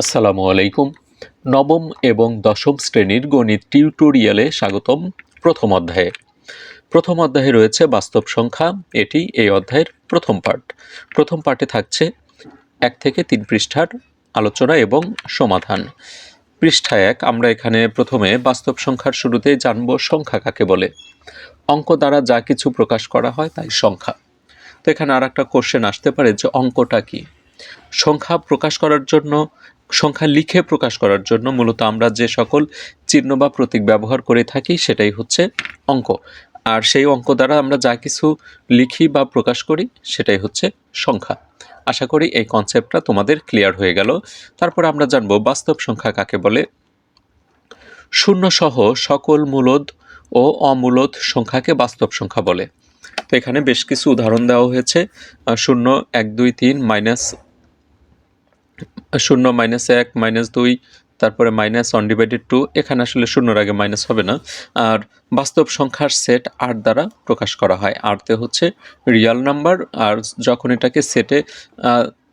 আসসালামু আলাইকুম। নবম এবং দশম শ্রেণির গণিত টিউটোরিয়ালে স্বাগতম প্রথম অধ্যায়ে। প্রথম অধ্যায়ে রয়েছে বাস্তব সংখ্যা, এটি এই অধ্যায়ের প্রথম পার্ট প্রথম পার্টে থাকছে এক থেকে তিন পৃষ্ঠার আলোচনা এবং সমাধান। পৃষ্ঠা এক, আমরা এখানে প্রথমে বাস্তব সংখ্যার শুরুতে জানব সংখ্যা কাকে বলে। অঙ্ক দ্বারা যা কিছু প্রকাশ করা হয় তাই সংখ্যা। তো এখানে আর একটা কোশ্চেন আসতে পারে যে অঙ্কটা কি? সংখ্যা প্রকাশ করার জন্য সংখ্যা লিখে প্রকাশ করার জন্য মূলত আমরা যে সকল চিহ্ন বা প্রতীক ব্যবহার করে থাকি সেটাই হচ্ছে অঙ্ক। আর সেই অঙ্ক দ্বারা আমরা যা কিছু লিখি বা প্রকাশ করি সেটাই হচ্ছে সংখ্যা। আশা করি এই কনসেপ্টটা তোমাদের ক্লিয়ার হয়ে গেল। তারপর আমরা জানব বাস্তব সংখ্যা কাকে বলে। শূন্য সহ সকল মূলদ ও অমূলদ সংখ্যাকে বাস্তব সংখ্যা বলে। তো এখানে বেশ কিছু উদাহরণ দেওয়া হয়েছে। শূন্য, এক, দুই, তিন মাইনাস শূন্য মাইনাস এক মাইনাস দুই, তারপরে মাইনাস ওয়ান ডিভাইডেড টু এখানে আসলে শূন্যর আগে মাইনাস হবে না। আর বাস্তব সংখ্যার সেট আট দ্বারা প্রকাশ করা হয়। আটতে হচ্ছে রিয়াল নাম্বার আর যখন এটাকে সেটে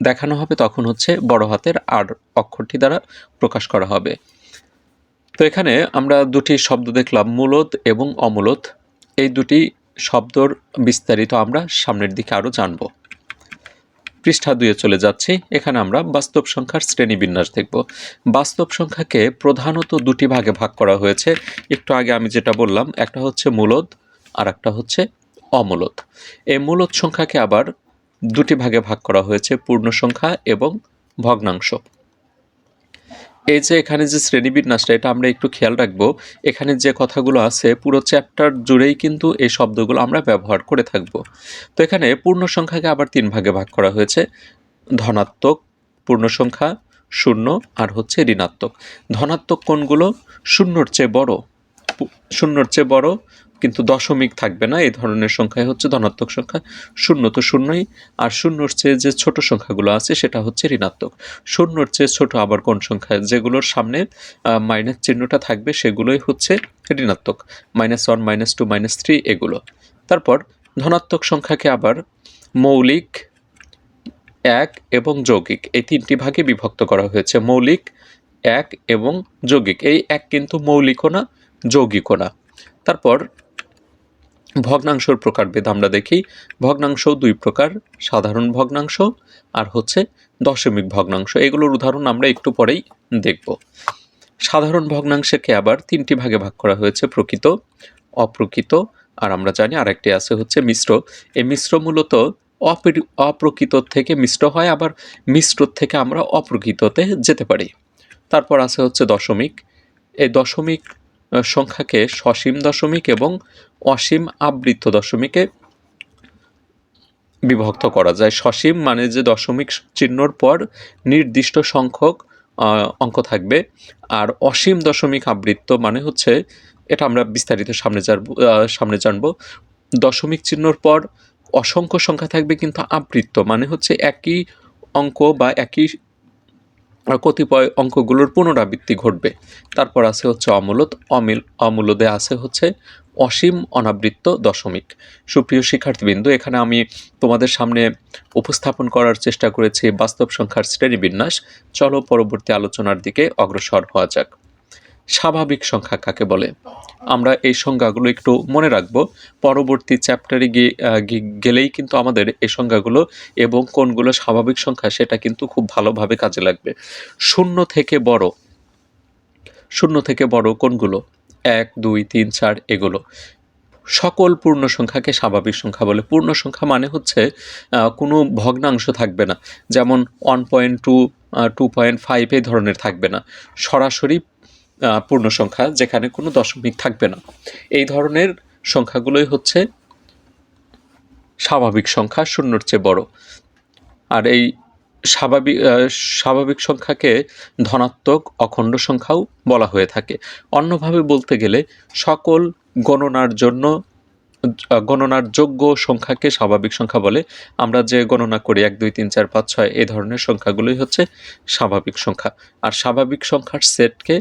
দেখানো হবে, তখন হচ্ছে বড় হাতের আর অক্ষরটি দ্বারা প্রকাশ করা হবে। তো এখানে আমরা দুটি শব্দ দেখলাম, মূলত এবং অমূলত। এই দুটি শব্দর বিস্তারিত আমরা সামনের দিকে আরও জানব। পৃষ্ঠা দুয়ে চলে যাচ্ছি। এখানে আমরা বাস্তব সংখ্যার শ্রেণীবিন্যাস দেখব। বাস্তব সংখ্যাকে প্রধানত দুটি ভাগে ভাগ করা হয়েছে। একটু আগে আমি যেটা বললাম, একটা হচ্ছে মূলদ আর একটা হচ্ছে অমূলত এই মূলত সংখ্যাকে আবার দুটি ভাগে ভাগ করা হয়েছে পূর্ণ সংখ্যা এবং ভগ্নাংশ। এই যে এখানে যে শ্রেণীবিন্যাসটা, এটা আমরা একটু খেয়াল রাখব। এখানে যে কথাগুলো আছে, পুরো চ্যাপ্টার জুড়েই কিন্তু এই শব্দগুলো আমরা ব্যবহার করে থাকব। তো এখানে পূর্ণ সংখ্যাকে আবার তিন ভাগে ভাগ করা হয়েছে। ধনাত্মক, পূর্ণ সংখ্যা, শূন্য আর হচ্ছে ঋণাত্মক। ধনাত্মক কোনগুলো? শূন্যর চেয়ে বড়। শূন্যর চেয়ে বড় কিন্তু দশমিক থাকবে না, এই ধরনের সংখ্যায় হচ্ছে ধনাত্মক সংখ্যা। শূন্য তো শূন্যই, আর শূন্যর চেয়ে যে ছোট সংখ্যাগুলো আছে সেটা হচ্ছে ঋণাত্মক। শূন্যর চেয়ে ছোট আবার কোন সংখ্যা? যেগুলোর সামনে মাইনাস চিহ্নটা থাকবে সেগুলোই হচ্ছে ঋণাত্মক। Minus one, minus two, minus three এগুলো। তারপর ধনাত্মক সংখ্যাকে আবার মৌলিক এক এবং যৌগিক, এই তিনটি ভাগে বিভক্ত করা হয়েছে। মৌলিক এক এবং যৌগিক, এই এক কিন্তু মৌলিকও না, যৌগিকও না। তারপর ভগ্নাংশর প্রকারভেদ আমরা দেখি। ভগ্নাংশ দুই প্রকার, সাধারণ ভগ্নাংশ আর হচ্ছে দশমিক ভগ্নাংশ। এগুলোর উদাহরণ আমরা একটু পরেই দেখব। সাধারণ ভগ্নাংশকে আবার? তিনটি ভাগে ভাগ করা হয়েছে, প্রকৃত, অপ্রকৃত, আর আমরা জানি আরেকটি আছে হচ্ছে মিশ্র। এই মিশ্র মূলত অপরি- অপ্রকৃত থেকে মিশ্র হয়, আবার মিশ্র থেকে আমরা অপ্রকৃততে যেতে পারি। তারপর আছে হচ্ছে দশমিক। এই দশমিক সংখ্যাকে সসীম দশমিক এবং অসীম আবৃত্ত দশমিকে বিভক্ত করা যায়। সসীম মানে যে দশমিক চিহ্নর পর নির্দিষ্ট সংখ্যক অঙ্ক থাকবে। আর অসীম দশমিক আবৃত্ত মানে হচ্ছে, এটা আমরা বিস্তারিত সামনে জানব সামনে জানব। দশমিক চিহ্নর পর অসংখ্য সংখ্যা থাকবে কিন্তু আবৃত্ত মানে হচ্ছে একই অঙ্ক বা একই কতিপয় অঙ্কগুলোর পুনরাবৃত্তি ঘটবে। তারপর আছে হচ্ছে অমূলত, অমিল, অমূলদে আছে হচ্ছে অসীম অনাবৃত্ত দশমিক। সুপ্রিয় শিক্ষার্থীবৃন্দ, এখানে আমি তোমাদের সামনে উপস্থাপন করার চেষ্টা করেছি বাস্তব সংখ্যার শ্রেণীবিন্যাস। চলো পরবর্তী আলোচনার দিকে অগ্রসর হওয়া যাক। স্বাভাবিক সংখ্যা কাকে বলে? আমরা এই সংজ্ঞাগুলো একটু মনে রাখব। পরবর্তী চ্যাপ্টারে গিয়ে গেলেই কিন্তু আমাদের এই সংজ্ঞাগুলো এবং কোনগুলো স্বাভাবিক সংখ্যা সেটা কিন্তু খুব ভালোভাবে কাজে লাগবে। শূন্য থেকে বড়। শূন্য থেকে বড় কোনগুলো? এক, দুই, তিন, চার এগুলো। সকল পূর্ণ সংখ্যাকে স্বাভাবিক সংখ্যা বলে। পূর্ণ সংখ্যা মানে হচ্ছে কোনো ভগ্নাংশ থাকবে না। যেমন one point two two point five এই ধরনের থাকবে না। সরাসরি পূর্ণ সংখ্যা, যেখানে কোনো দশমিক থাকবে না। এই ধরনের সংখ্যাগুলোই হচ্ছে স্বাভাবিক সংখ্যা, শূন্যর চেয়ে বড়। আর এই স্বাভাবিক স্বাভাবিক সংখ্যাকে ধনাত্মক অখণ্ড সংখ্যাও বলা হয়ে থাকে। অন্যভাবে বলতে গেলে, সকল গণনার জন্য গণনার যোগ্য সংখ্যাকে স্বাভাবিক সংখ্যা বলে। আমরা যে গণনা করি, এক, দুই, তিন, চার, পাঁচ, ছয়, এই ধরনের সংখ্যাগুলোই হচ্ছে স্বাভাবিক সংখ্যা। আর স্বাভাবিক সংখ্যার সেটকে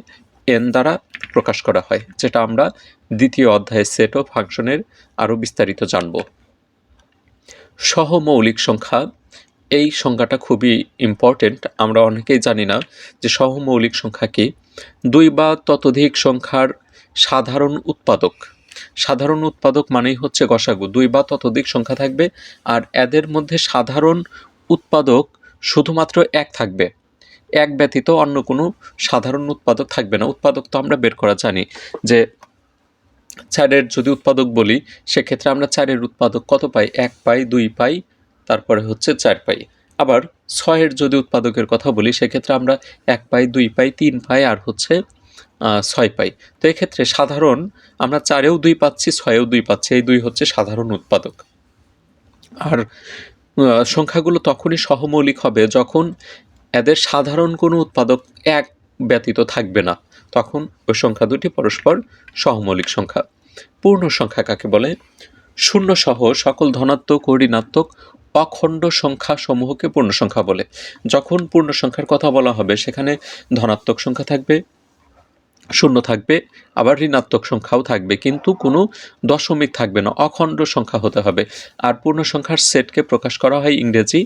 এন দ্বারা প্রকাশ করা হয়, যেটা আমরা দ্বিতীয় অধ্যায়ে সেট ও ফাংশনের আরও বিস্তারিত জানব। সহমৌলিক সংখ্যা, এই সংখ্যাটা খুবই ইম্পর্টেন্ট আমরা অনেকেই জানি না যে সহমৌলিক সংখ্যা কি। দুই বা ততোধিক সংখ্যার সাধারণ উৎপাদক। সাধারণ উৎপাদক মানেই হচ্ছে গসাগু, দুই বা ততোধিক সংখ্যা থাকবে, আর এদের মধ্যে সাধারণ উৎপাদক শুধুমাত্র এক থাকবে। এক ব্যতীত অন্য কোনো সাধারণ উৎপাদক থাকবে না। উৎপাদক তো আমরা বের করা জানি যে চারের যদি উৎপাদক বলি, সেক্ষেত্রে আমরা চারের উৎপাদক কত পাই? এক পাই, দুই পাই, তারপরে হচ্ছে চার পাই। আবার ছয়ের যদি উৎপাদকের কথা বলি, সেক্ষেত্রে আমরা এক পাই, দুই পাই, তিন পাই, আর হচ্ছে ছয় পাই। তো এক্ষেত্রে সাধারণ আমরা চারেও দুই পাচ্ছি, ছয়েও দুই পাচ্ছি, এই দুই হচ্ছে সাধারণ উৎপাদক। আর সংখ্যাগুলো তখনই সহমৌলিক হবে যখন এদের সাধারণ কোনো উৎপাদক এক ব্যতীত থাকবে না। তখন ওই সংখ্যা দুটি পরস্পর সহমৌলিক সংখ্যা। পূর্ণ সংখ্যা কাকে বলে? শূন্য সহ সকল ধনাত্মক ও ঋণাত্মক, অখণ্ড সংখ্যা সমূহকে পূর্ণ সংখ্যা বলে। যখন পূর্ণ সংখ্যার কথা বলা হবে, সেখানে ধনাত্মক সংখ্যা থাকবে, শূন্য থাকবে, আবার ঋণাত্মক সংখ্যাও থাকবে, কিন্তু কোনো দশমিক থাকবে না, অখণ্ড সংখ্যা হতে হবে। আর পূর্ণ সংখ্যার সেটকে প্রকাশ করা হয় ইংরেজি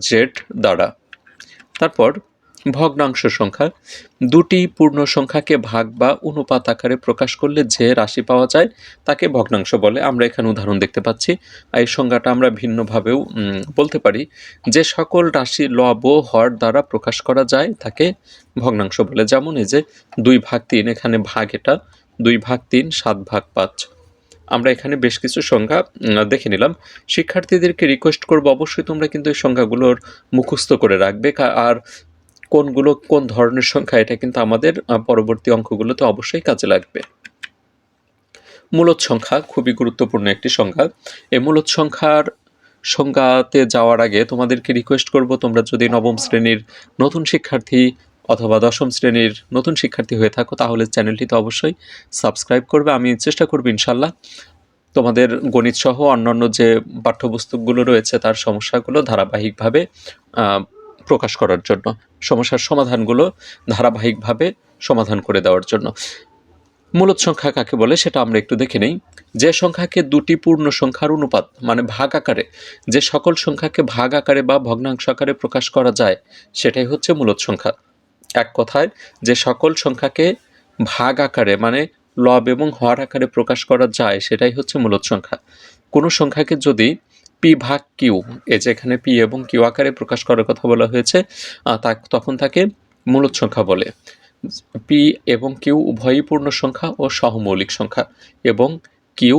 জেড দ্বারা। তারপর ভগ্নাংশ সংখ্যা। দুটি পূর্ণ সংখ্যাকে ভাগ বা অনুপাত আকারে প্রকাশ করলে যে রাশি পাওয়া যায় তাকে ভগ্নাংশ বলে। আমরা এখানে উদাহরণ দেখতে পাচ্ছি। এই সংজ্ঞাটা আমরা ভিন্নভাবেও বলতে পারি। যে সকল রাশি লব হর দ্বারা প্রকাশ করা যায় তাকে ভগ্নাংশ বলে। যেমন এই যে দুই ভাগ তিন, এখানে ভাগ এটা, দুই ভাগ তিন, সাত ভাগ পাঁচ। আমরা এখানে বেশ কিছু সংখ্যা দেখে নিলাম। শিক্ষার্থীদেরকে রিকোয়েস্ট করব, অবশ্যই তোমরা কিন্তু এই সংখ্যাগুলোর মুখস্থ করে রাখবে আর কোনগুলো, কোন ধরনের সংখ্যা এটা কিন্তু আমাদের পরবর্তী অঙ্কগুলোতে অবশ্যই কাজে লাগবে। মূলত সংখ্যা খুবই গুরুত্বপূর্ণ একটি সংখ্যা। এই মূলত সংখ্যার সংজ্ঞাতে যাওয়ার আগে তোমাদেরকে রিকোয়েস্ট করব, তোমরা যদি নবম শ্রেণির নতুন শিক্ষার্থী অথবা দশম শ্রেণির নতুন শিক্ষার্থী হয়ে থাকো, তাহলে চ্যানেলটিতে অবশ্যই সাবস্ক্রাইব করবে। আমি চেষ্টা করব ইনশাল্লাহ তোমাদের গণিত সহ অন্যান্য যে পাঠ্যপুস্তকগুলো রয়েছে, তার সমস্যাগুলো ধারাবাহিকভাবে প্রকাশ করার জন্য, সমস্যার সমাধানগুলো ধারাবাহিকভাবে সমাধান করে দেওয়ার জন্য। মূলত সংখ্যা কাকে বলে সেটা আমরা একটু দেখে নেই। যে সংখ্যাকে দুটি পূর্ণ সংখ্যার অনুপাত মানে ভাগ আকারে, যে সকল সংখ্যাকে ভাগ আকারে বা ভগ্নাংশ আকারে প্রকাশ করা যায়, সেটাই হচ্ছে মূলত সংখ্যা। এক কথায় যে সকল সংখ্যাকে ভাগ আকারে মানে লব এবং হর আকারে প্রকাশ করা যায়, সেটাই হচ্ছে মূলত সংখ্যা। কোনো সংখ্যাকে যদি পি ভাগ কিউ এ যেখানে পি এবং কিউ আকারে প্রকাশ করার কথা বলা হয়েছে তা তখন তাকে মূলত সংখ্যা বলে। পি এবং কিউ উভয়ই পূর্ণ সংখ্যা ও সহমৌলিক সংখ্যা এবং Q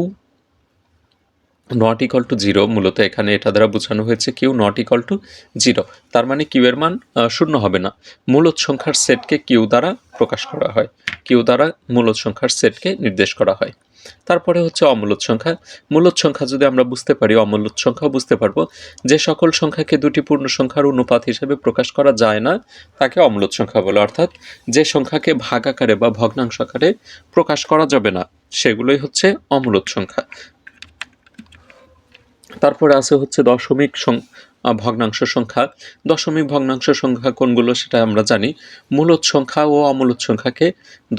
naught equal to zero মূলত এখানে এটা দ্বারা বোঝানো হয়েছে Q naught equal to zero তার মানে কিউ এর মান শূন্য হবে না। মূলত সংখ্যার সেটকে কিউ দ্বারা প্রকাশ করা হয়। কিউ দ্বারা মূলত সংখ্যার সেটকে নির্দেশ করা হয়। তারপরে হচ্ছে অমূলত সংখ্যা। মূলত সংখ্যা যদি আমরা বুঝতে পারি, অমূলত সংখ্যাও বুঝতে পারব, যে সকল সংখ্যাকে দুটি পূর্ণ সংখ্যার অনুপাত হিসেবে প্রকাশ করা যায় না, তাকে অমূলত সংখ্যা বলে। অর্থাৎ যে সংখ্যাকে ভাগ আকারে বা ভগ্নাংশ আকারে প্রকাশ করা যাবে না, সেগুলোই হচ্ছে অমূলত সংখ্যা। তারপরে আছে হচ্ছে দশমিক ভগ্নাংশ সংখ্যা। দশমিক ভগ্নাংশ সংখ্যা কোনগুলো সেটা আমরা জানি। মূলত সংখ্যা ও অমূলত সংখ্যাকে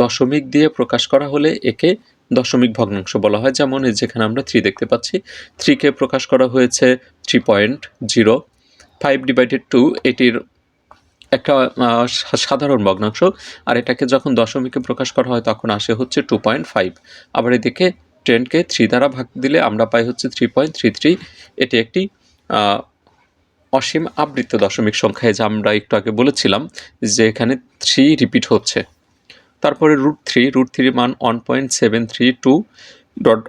দশমিক দিয়ে প্রকাশ করা হলে একে দশমিক ভগ্নাংশ বলা হয়। যেমন যেখানে আমরা থ্রি দেখতে পাচ্ছি। থ্রিকে প্রকাশ করা হয়েছে three point zero five divided two এটির একটা সাধারণ ভগ্নাংশ। আর এটাকে যখন দশমিকে প্রকাশ করা হয় তখন আসে হচ্ছে টু পয়েন্ট ফাইভ আবার এদিকে টেনকে থ্রি দ্বারা ভাগ দিলে আমরা পাই হচ্ছে থ্রি পয়েন্ট থ্রি থ্রি এটি একটি অসীম আবৃত্ত দশমিক সংখ্যায় যা আমরা একটু আগে বলেছিলাম যে এখানে থ্রি রিপিট হচ্ছে। তারপরে রুট থ্রি রুট থ্রির মান one point seven three two dot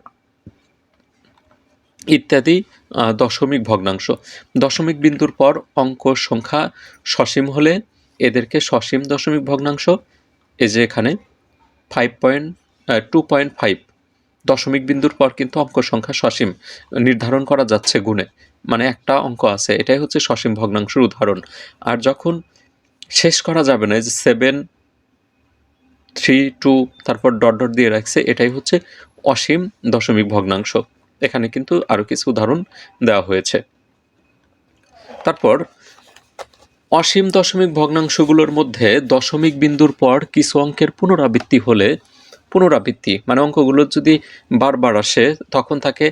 ইত্যাদি দশমিক ভগ্নাংশ। দশমিক বিন্দুর পর অঙ্ক সংখ্যা সসীম হলে এদেরকে সসীম দশমিক ভগ্নাংশ, এই যে এখানে five point two point five দশমিক বিন্দুর পর কিন্তু অঙ্ক সংখ্যা সসীম নির্ধারণ করা যাচ্ছে গুণে। মানে একটা অঙ্ক আছে, এটাই হচ্ছে সসীম ভগ্নাংশের উদাহরণ। আর যখন শেষ করা যাবে না যে সেভেন থ্রি টু তারপর ডট ডট দিয়ে রাখছে, এটাই হচ্ছে অসীম দশমিক ভগ্নাংশ। এখানে কিন্তু আরও কিছু উদাহরণ দেওয়া হয়েছে। তারপর, অসীম দশমিক ভগ্নাংশগুলোর মধ্যে দশমিক বিন্দুর পর কিছু অঙ্কের পুনরাবৃত্তি হলে পুনরাবৃত্তি। মানে অঙ্কগুলো যদি বারবার আসে, তখন তাকে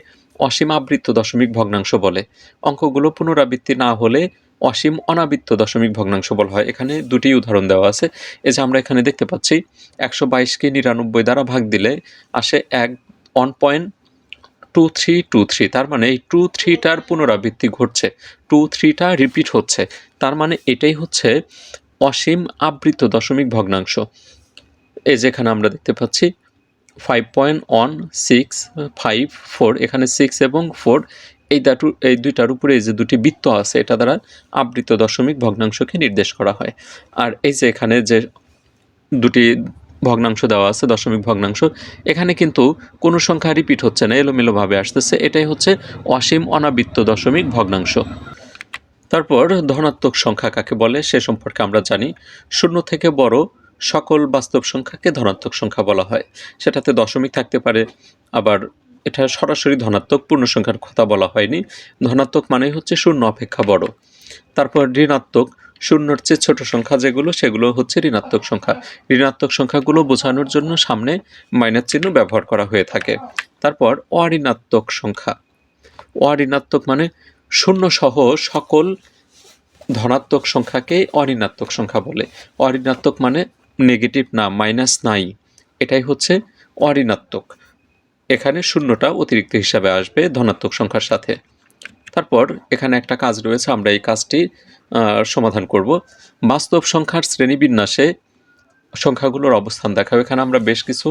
অসীম আবৃত্ত দশমিক ভগ্নাংশ বলে। অঙ্কগুলো পুনরাবৃত্তি না হলে অসীম অনাবৃত্ত দশমিক ভগ্নাংশ বলা হয়। এখানে দুটি উদাহরণ দেওয়া আছে। এই যে আমরা এখানে দেখতে পাচ্ছি, একশো বাইশকে নিরানব্বই দ্বারা ভাগ দিলে আসে এক one point two three two three তার মানে এই টু থ্রিটার পুনরাবৃত্তি ঘটছে। টু থ্রিটা রিপিট হচ্ছে। তার মানে এটাই হচ্ছে অসীম আবৃত দশমিক ভগ্নাংশ। এই যেখানে আমরা দেখতে পাচ্ছি five point one six five four এখানে সিক্স এবং ফোর এই দাটু, এই দুইটার উপরে যে দুটি বৃত্ত আছে, এটা দ্বারা আবৃত দশমিক ভগ্নাংশকে নির্দেশ করা হয়। আর এই যে এখানে যে দুটি ভগ্নাংশ দেওয়া আছে, দশমিক ভগ্নাংশ, এখানে কিন্তু কোনো সংখ্যা রিপিট হচ্ছে না, এলোমেলোভাবে আসতেছে। এটাই হচ্ছে অসীম অনাবৃত্ত দশমিক ভগ্নাংশ। তারপর ধনাত্মক সংখ্যা কাকে বলে, সে সম্পর্কে আমরা জানি। শূন্য থেকে বড় সকল বাস্তব সংখ্যাকে ধনাত্মক সংখ্যা বলা হয়। সেটাতে দশমিক থাকতে পারে, আবার এটা সরাসরি ধনাত্মক পূর্ণ সংখ্যার কথা বলা হয়নি। ধনাত্মক মানেই হচ্ছে শূন্য অপেক্ষা বড়। তারপর ঋণাত্মক, শূন্যর চেয়ে ছোট সংখ্যা যেগুলো, সেগুলো হচ্ছে ঋণাত্মক সংখ্যা। ঋণাত্মক সংখ্যাগুলো বোঝানোর জন্য সামনে মাইনাস চিহ্ন ব্যবহার করা হয়ে থাকে। তারপর অঋণাত্মক সংখ্যা। অঋণাত্মক মানে শূন্য সহ সকল ধনাত্মক সংখ্যাকে অঋণাত্মক সংখ্যা বলে। অঋণাত্মক মানে নেগেটিভ না মাইনাস নাই। এটাই হচ্ছে অঋণাত্মক। এখানে শূন্যটা অতিরিক্ত হিসাবে আসবে ধনাত্মক সংখ্যার সাথে। তারপর এখানে একটা কাজ রয়েছে, আমরা এই কাজটি সমাধান করব। বাস্তব সংখ্যার শ্রেণীবিন্যাসে সংখ্যাগুলোর অবস্থান দেখাবো এখানে আমরা বেশ কিছু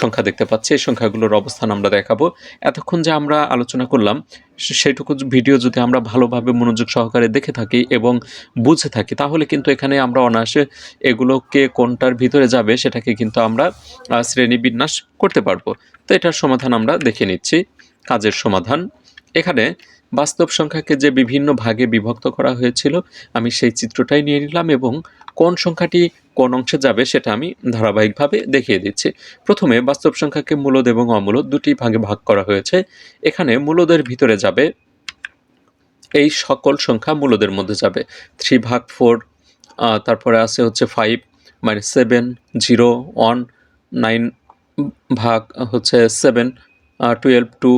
সংখ্যা দেখতে পাচ্ছি। এই সংখ্যাগুলোর অবস্থান আমরা দেখাবো। এতক্ষণ যে আমরা আলোচনা করলাম সেইটুকু ভিডিও যদি আমরা ভালোভাবে মনোযোগ সহকারে দেখে থাকি এবং বুঝে থাকি, তাহলে কিন্তু এখানে আমরা অনায়াসে এগুলোকে কোনটার ভিতরে যাবে সেটাকে কিন্তু আমরা শ্রেণীবিন্যাস করতে পারব। তো এটার সমাধান আমরা দেখে নিচ্ছি। কাজের সমাধান। এখানে বাস্তব সংখ্যাকে যে বিভিন্ন ভাগে বিভক্ত করা হয়েছিল, আমি সেই চিত্রটাই নিয়ে নিলাম এবং কোন সংখ্যাটি কোন অংশে যাবে সেটা আমি ধারাবাহিকভাবে দেখিয়ে দিচ্ছি। প্রথমে বাস্তব সংখ্যাকে মূলদ এবং অমূলদ দুটি ভাগে ভাগ করা হয়েছে। এখানে মূলদের ভিতরে যাবে এই সকল সংখ্যা মূলদের মধ্যে যাবে। থ্রি ভাগ ফোর তারপরে আছে হচ্ছে five minus seven, zero, one, nine ভাগ হচ্ছে seven twelve, two,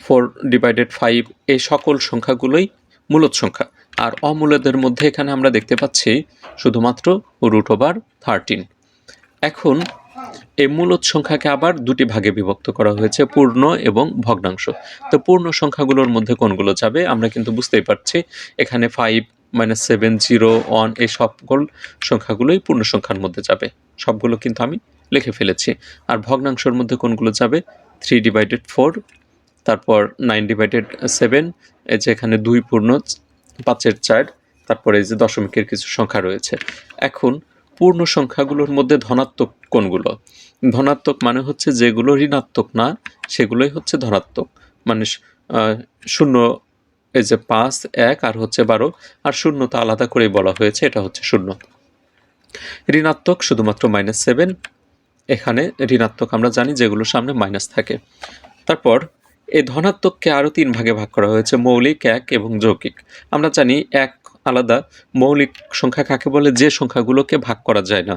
four divided five, এই সকল সংখ্যাগুলোই মূলদ সংখ্যা। আর অমূলদের মধ্যে এখানে আমরা দেখতে পাচ্ছি শুধুমাত্র রুট ওভার থার্টিন এখন এই মূলদ সংখ্যাকে আবার দুটি ভাগে বিভক্ত করা হয়েছে, পূর্ণ এবং ভগ্নাংশ। তো পূর্ণ সংখ্যাগুলোর মধ্যে কোনগুলো যাবে আমরা কিন্তু বুঝতেই পারছি। এখানে five minus seven zero one এই সকল সংখ্যাগুলোই পূর্ণ সংখ্যার মধ্যে যাবে। সবগুলো কিন্তু আমি লিখে ফেলেছি। আর ভগ্নাংশের মধ্যে কোনগুলো যাবে? থ্রি ডিভাইডেড ফোর তারপর নাইন ডিভাইডেড সেভেন এই যে এখানে দুই পূর্ণ পাঁচের চার, তারপরে যে দশমিকের কিছু সংখ্যা রয়েছে। এখন পূর্ণ সংখ্যাগুলোর মধ্যে ধনাত্মক কোনগুলো? ধনাত্মক মানে হচ্ছে যেগুলো ঋণাত্মক না, সেগুলোই হচ্ছে ধনাত্মক। মানে শূন্য, এই যে পাঁচ, এক আর হচ্ছে বারো, আর শূন্য তো আলাদা করে বলা হয়েছে, এটা হচ্ছে শূন্য। ঋণাত্মক শুধুমাত্র মাইনাস সেভেন। এখানে ঋণাত্মক আমরা জানি যেগুলো সামনে মাইনাস থাকে। তারপর এই ধনাত্মককে আরও তিন ভাগে ভাগ করা হয়েছে, মৌলিক, এক এবং যৌগিক। আমরা জানি এক আলাদা, মৌলিক সংখ্যা কাকে বলে? যে সংখ্যাগুলোকে ভাগ করা যায় না।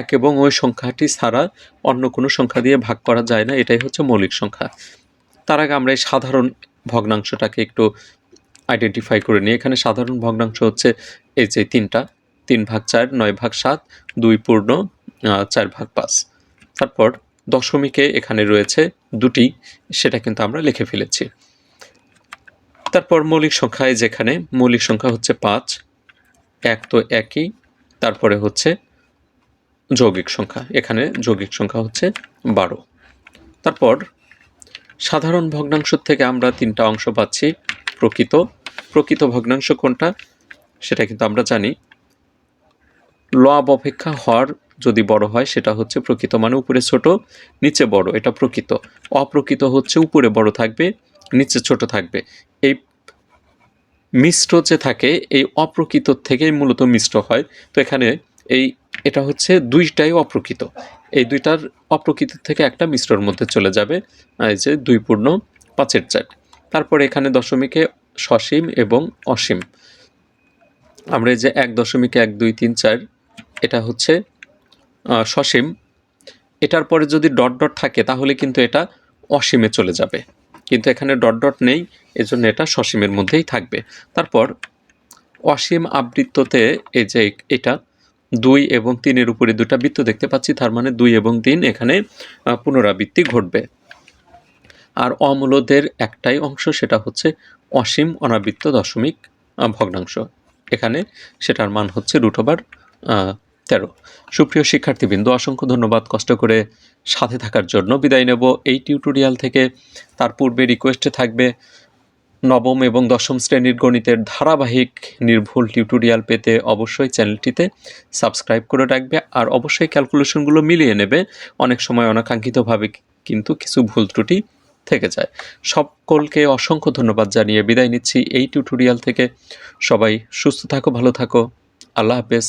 এক এবং ওই সংখ্যাটি ছাড়া অন্য কোনো সংখ্যা দিয়ে ভাগ করা যায় না, এটাই হচ্ছে মৌলিক সংখ্যা। তার আগে আমরা এই সাধারণ ভগ্নাংশটাকে একটু আইডেন্টিফাই করে নিই। এখানে সাধারণ ভগ্নাংশ হচ্ছে এই যে তিনটা, তিন ভাগ চার, নয় ভাগ সাত, দুই পূর্ণ চার ভাগ পাঁচ। তারপর দশমিকে এখানে রয়েছে দুটি, সেটা কিন্তু আমরা লিখে ফেলেছি। তারপর মৌলিক সংখ্যায় যেখানে মৌলিক সংখ্যা হচ্ছে পাঁচ, এক তো একই, তারপরে হচ্ছে যৌগিক সংখ্যা, এখানে যৌগিক সংখ্যা হচ্ছে বারো। তারপর সাধারণ ভগ্নাংশ থেকে আমরা তিনটা অংশ পাচ্ছি, প্রকৃত প্রকৃত ভগ্নাংশ কোনটা, সেটা কিন্তু আমরা জানি। লব অপেক্ষা হর যদি বড় হয়, সেটা হচ্ছে প্রকৃত মানে উপরে ছোট, নিচে বড়, এটা প্রকৃত। অপ্রকৃত হচ্ছে উপরে বড় থাকবে, নিচে ছোট থাকবে। এই মিশ্র যে থাকে, এই অপ্রকৃত থেকেই মূলত মিশ্র হয়। তো এখানে এই, এটা হচ্ছে দুইটাই অপ্রকৃত। এই দুইটার অপ্রকৃত থেকে একটা মিশ্রর মধ্যে চলে যাবে, এই যে দুই পূর্ণ পাঁচের চার। তারপর এখানে দশমিকে সসীম এবং অসীম। আমরা যে এক দশমিক এক, দুই, তিন, চার, এটা হচ্ছে সসীম, এটার পরে যদি ডট ডট থাকে, তাহলে কিন্তু এটা অসীমে চলে যাবে। কিন্তু এখানে ডট ডট নেই, এজন্য এটা সসীমের মধ্যেই থাকবে। তারপর অসীম আবৃত্ততে এই যে এটা, দুই এবং তিনের উপরে দুটা বৃত্ত দেখতে পাচ্ছি, তার মানে দুই এবং তিন এখানে পুনরাবৃত্তি ঘটবে। আর অমূলদের একটাই অংশ, সেটা হচ্ছে অসীম অনাবৃত্ত দশমিক ভগ্নাংশ। এখানে সেটার মান হচ্ছে রুট ওভার তেরো। সুপ্রিয় শিক্ষার্থীবৃন্দ, অসংখ্য ধন্যবাদ। কষ্ট করে সাথে থাকার জন্য বিদায় নেব। এই টিউটোরিয়াল থেকে তার পূর্বে রিকোয়েস্টে থাকবে, নবম এবং দশম শ্রেণির গণিতের ধারাবাহিক নির্ভুল টিউটোরিয়াল পেতে অবশ্যই চ্যানেলটিতে সাবস্ক্রাইব করে রাখবে আর অবশ্যই ক্যালকুলেশনগুলো মিলিয়ে নেবে। অনেক সময় অনাকাঙ্ক্ষিতভাবে কিন্তু কিছু ভুল ত্রুটি থেকে যায়। সকলকে অসংখ্য ধন্যবাদ জানিয়ে বিদায় নিচ্ছি। এই টিউটোরিয়াল থেকে সবাই সুস্থ থাকো, ভালো থাকো। আল্লাহ হাফেজ।